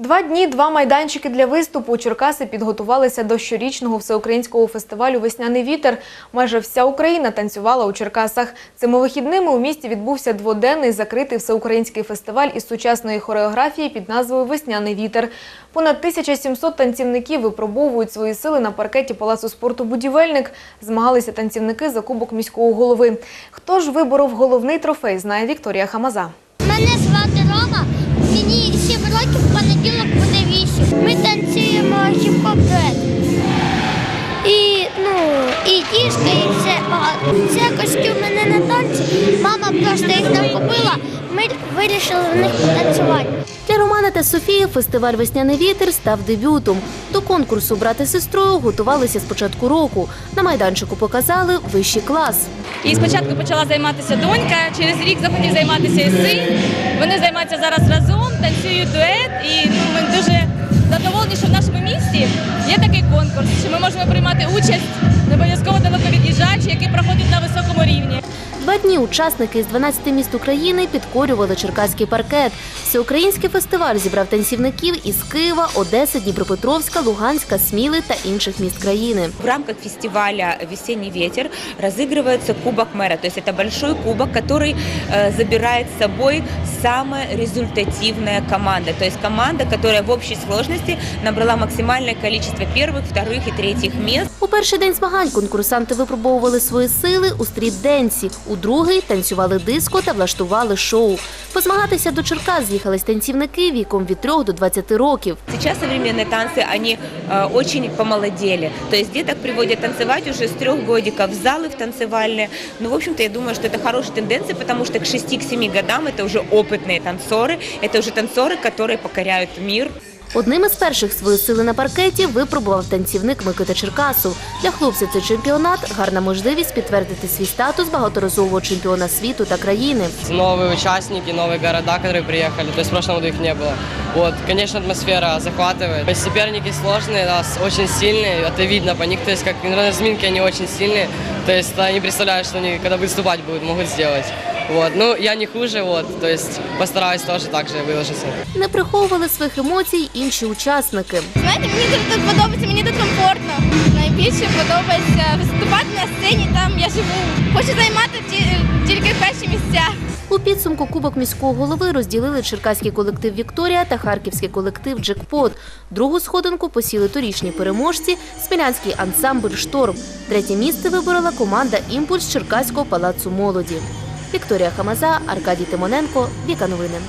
Два дні, два майданчики для виступу. Черкаси підготувалися до щорічного всеукраїнського фестивалю Весняний вітер. Майже вся Україна танцювала у Черкасах. Цими вихідними у місті відбувся дводенний закритий всеукраїнський фестиваль із сучасної хореографії під назвою Весняний вітер. Понад 1700 танцівників випробовують свої сили на паркеті Палацу спорту Будівельник. Змагалися танцівники за кубок міського голови. Хто ж виборов головний трофей, знає Вікторія Хамаза. Мене звати Рома, мені 7 років, в понеділок буде 8. Ми танцюємо хіп-хоп. І, ну, і діжка, і все багато. Це костюми не на танці. Мама просто їх нам купила, ми вирішили в них потанцювати. Для Романа та Софії фестиваль Весняний вітер став дебютом. До конкурсу брати сестрою готувалися з початку року. На майданчику показали вищий клас. І спочатку почала займатися донька, через рік захотів займатися і син. Вони займаються зараз разом, танцюють дует. І ну, ми дуже задоволені, що в нашому місті є такий конкурс, що ми можемо приймати участь, не обов'язково далеко від'їжджаючи, який проходить на високому рівні. Два дні учасники з 12 міст України підкорювали черкаський паркет. Всеукраїнський фестиваль зібрав танцівників із Києва, Одеси, Дніпропетровська, Луганська, Сміли та інших міст країни. В рамках фестиваля «Весенний ветер» разыгрывается Кубок мэра. То есть это большой кубок, который э, забирает с собой самая результативная команда. То есть команда, которая в общей сложности набрала максимальное количество первых, вторых и третьих мест. У перший день змагань конкурсанти випробовували свої сили у стріт-денсі. У другий танцювали диско та влаштували шоу. Позмагатися до Черкас з'їхались танцівники віком від 3 до 20 років. Сейчас современные танцы, они э, очень помолодели. То есть деток приводят танцевать уже с трех годиков в залы в танцевальные. Ну, в общем-то, я думаю, что это хорошая тенденция, потому что к 6-7 годам это уже опытные танцоры, это уже танцоры, которые покоряют мир. Одним із перших свої сили на паркеті випробував танцівник Микита Черкасов. Для хлопця цей чемпіонат гарна можливість підтвердити свій статус багаторазового чемпіона світу та країни. новые участники, новые города, которые приехали. То есть в прошлом году их не было. Вот, конечно, атмосфера захватывает. То есть соперники сложные, нас очень сильные, это видно по них. То есть как на разминке они очень сильные. То есть они представляют, что они когда выступать будут, могут сделать. Вот, ну я не хуже, вот, то есть постараюсь тоже так же выложиться. Не приховували своїх емоцій інші учасники. Знаєте, мені тут, подобається, мені тут комфортно. Найбільше подобається виступати на сцені, там я живу. Хочу займати ті, тільки перші місця. У підсумку Кубок міського голови розділили черкаський колектив Вікторія та харківський колектив Джекпот. Другу сходинку посіли торічні переможці Смілянський ансамбль Шторм. Третє місце виборола команда Імпульс Черкаського палацу молоді. Вікторія Хамаза, Аркадій Тимоненко, Віка Новини.